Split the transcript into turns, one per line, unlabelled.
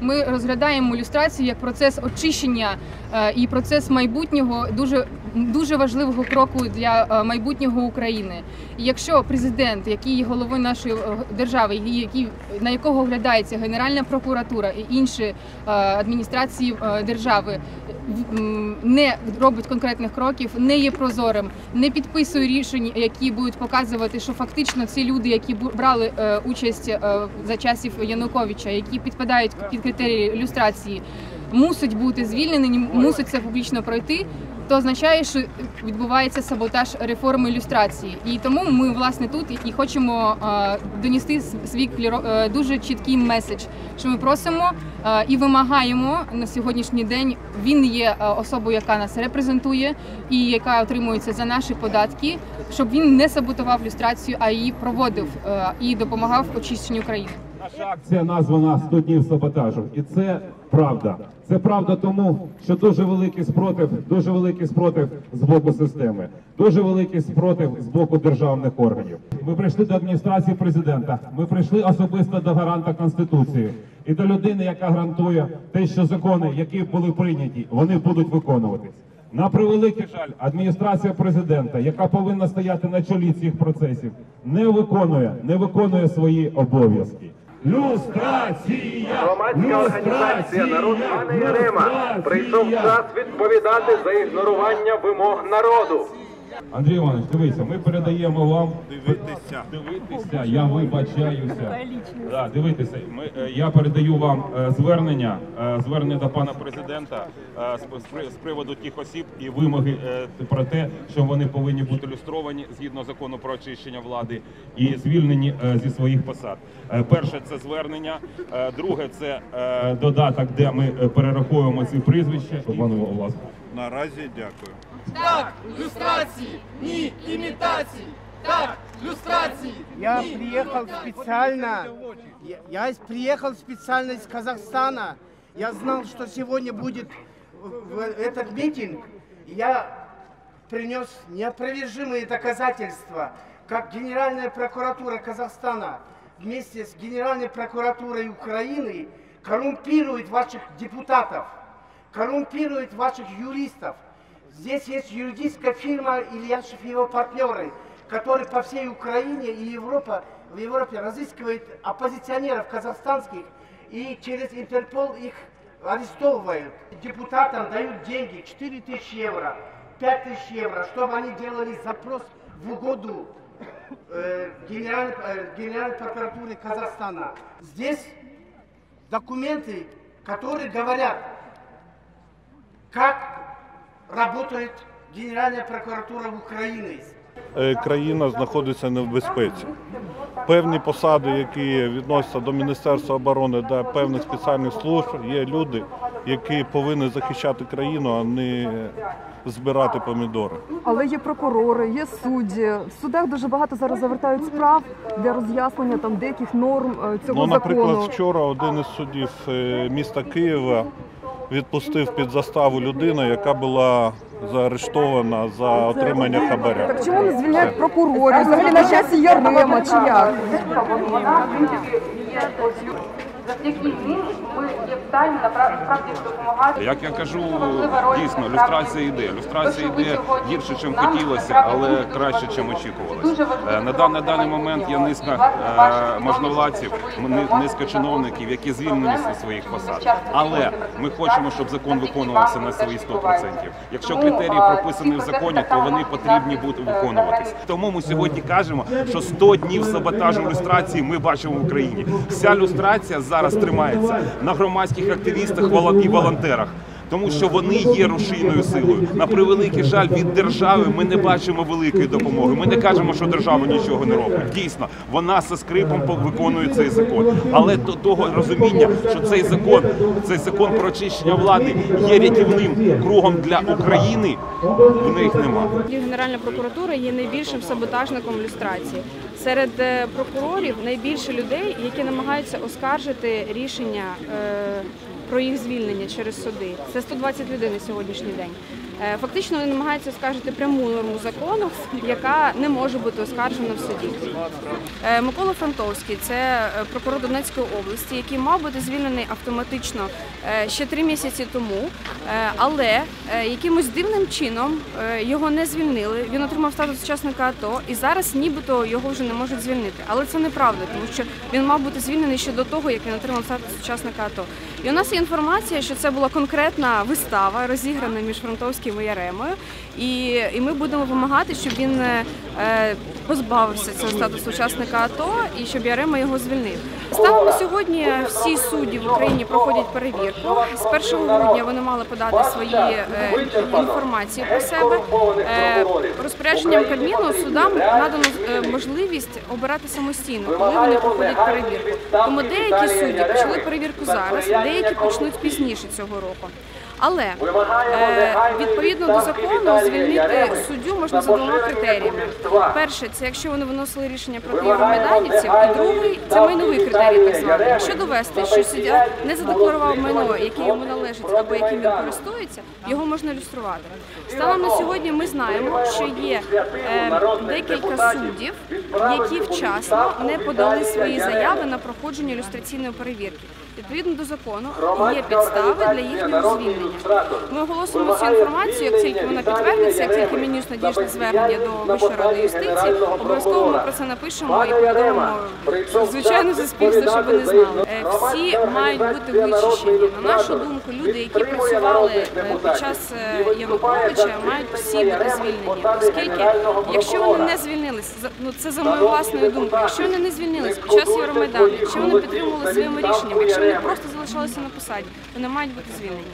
Ми розглядаємо люстрацію як процес очищення е, і процес майбутнього дуже дуже важливого кроку для е, майбутнього України. І якщо президент, який є головою нашої е, держави, який на якого оглядається Генеральна прокуратура і інші е, адміністрації держави, не робить конкретних кроків, не є прозорим, не підписує рішень, які будуть показувати, що фактично ці люди, які брали участь за часів Януковича, які підпадають під критерії люстрації, мусять бути звільнені, мусить це публічно пройти. То означає, що відбувається саботаж реформи люстрації, і тому ми власне тут і- хочемо е, донести свій е, дуже чіткий меседж, що ми просимо е, і вимагаємо на сьогоднішній день. Він є особою, яка нас репрезентує і яка отримується за наші податки, щоб він не саботував люстрацію, а її проводив і допомагав очищенню країни.
Наша акція названа «100 днів саботажу, і це правда. Це правда тому, що дуже великий спротив, дуже великий спротив з боку системи, дуже великий спротив з боку державних органів. Ми прийшли до адміністрації президента. Ми прийшли особисто до гаранта конституції і до людини, яка гарантує те, що закони, які були прийняті, вони будуть виконуватись. На превеликий жаль, адміністрація президента, яка повинна стояти на чолі цих процесів, не виконує, не виконує свої обов'язки. Люстрація!
Громадська організація Народ пана Ярема прийшов час відповідати за ігнорування вимог народу.
Андрій Іванович, дивіться, ми передаємо вам дивитися. Дивитися, я вибачаюся. Да, дивитися. Ми, е, я передаю вам е, звернення, е, звернення до пана президента е, з, з при- з приводу тих осіб і вимоги е, про те, що вони повинні бути люстровані згідно закону про очищення влади і звільнені е, зі своїх посад. Е, Перше це звернення, е, друге це е, додаток, де ми е, перераховуємо ці прізвища. Пане Власко.
Наразі дякую.
Так, люстрації! Ні, імітації! Так, люстрації!
Я приехал специально, я, я приехал специально из Казахстана. Я знал, что сегодня будет в- в этот митинг. Я принес неопровержимые доказательства, как Генеральная прокуратура Казахстана вместе с Генеральной прокуратурой Украины коррумпирует ваших депутатов, коррумпирует ваших юристов. Здесь есть юридическая фирма Ильяшев и его партнеры, которые по всей Украине и Европа, в Европе разыскивают оппозиционеров казахстанских и через Интерпол их арестовывают. Депутатам дают деньги, 4 тысячи евро, 5 тысяч евро, чтобы они делали запрос в угоду э, Генеральной, э, Генеральной прокуратуры Казахстана. Здесь документы, которые говорят, как работает Генеральная прокуратура Украины.
Е, Країна знаходиться не в безпеці. Певні посади, які відносяться до Міністерства оборони та певних спеціальних служб, є люди, які повинні захищати країну, а не збирати помідори.
Але є прокурори, є судді. В судах дуже багато зараз завертають справ для роз'яснення там деяких норм е, цього
Ну, наприклад,
закону.
вчора один із суддів е, міста Києва відпустив під заставу людину, яка була заарештована за отримання хабаря.
Так чому не звільняють прокурорів? Взагалі на часі Ярема чи як?
Завдяки стані насправді допомагати.
Як я кажу, дійсно люстрація йде. Люстрація йде гірше, чим хотілося, але краще, чим очікувалося. Е, На даний, на даний момент є низка е, можновладців, низка чиновників, які звільнені зі своїх посад. Але ми хочемо, щоб закон виконувався на свої 100%. Якщо критерії прописані в законі, то вони потрібні бути виконуватись. Тому ми сьогодні кажемо, що 100 днів саботажу люстрації ми бачимо в Україні. Вся люстрація зараз тримається на громадських активістах і волонтерах. Тому що вони є рушійною силою. На превеликий жаль від держави ми не бачимо великої допомоги. Ми не кажемо, що держава нічого не робить. Дійсно, вона зі скрипом по- виконує цей закон. Але до того розуміння, що цей закон, цей закон про очищення влади є рятівним кругом для України, в них немає.
Генеральна прокуратура є найбільшим саботажником люстрації. Серед е, прокурорів найбільше людей, які намагаються оскаржити рішення е, про їх звільнення через суди. Це 120 людей на сьогоднішній день. Е, Фактично вони намагаються оскаржити пряму норму закону, яка не може бути оскаржена в суді. Е, Микола Фронтовський це е, прокурор Донецької області, який мав бути звільнений автоматично ще три місяці тому, але якимось дивним чином його не звільнили. Він отримав статус учасника АТО і зараз нібито його вже не можуть звільнити. Але це неправда, тому що він мав бути звільнений ще до того, як він отримав статус учасника АТО. І у нас є інформація, що це була конкретна вистава, розіграна між Фронтовським і Яремою. І, і ми будемо вимагати, щоб він е, е, позбавився цього статусу учасника АТО і щоб Ярема його звільнив. Станом сьогодні всі судді в Україні проходять перевірку. З 1 грудня вони мали подати свої е, інформації про себе. Розпорядженням Кабміну судам надано можливість обирати самостійно, коли вони проходять перевірку. Тому деякі судді почали перевірку зараз, деякі почнуть пізніше цього року. Але е, відповідно до закону звільнити суддю можна за двома критеріями. Перше, це якщо вони виносили рішення проти євромайданівців, і другий це майновий критерій, так званий. Якщо довести, що суддя не задекларував майно, яке йому належить або яким він користується, його можна люструвати. Станом на сьогодні ми знаємо, що є е, декілька суддів, які вчасно не подали свої заяви на проходження люстраційної перевірки. Відповідно до закону є підстави для їхнього звільнення. Ми оголосимо цю інформацію, як тільки вона підтвердиться, як тільки Мінюс надіжне звернення до Вищої ради юстиції, обов'язково ми про це напишемо і повідомимо звичайно суспільство, щоб вони знали. Е, Всі мають бути вичищені. На нашу думку, люди, які працювали е, під час е, Януковича, мають всі бути звільнені, оскільки якщо вони не звільнились, ну це за моєю власною думкою, якщо вони не звільнились під час Євромайдану, якщо вони підтримували своїми рішеннями, якщо вони просто залишалися на посаді, вони мають бути звільнені.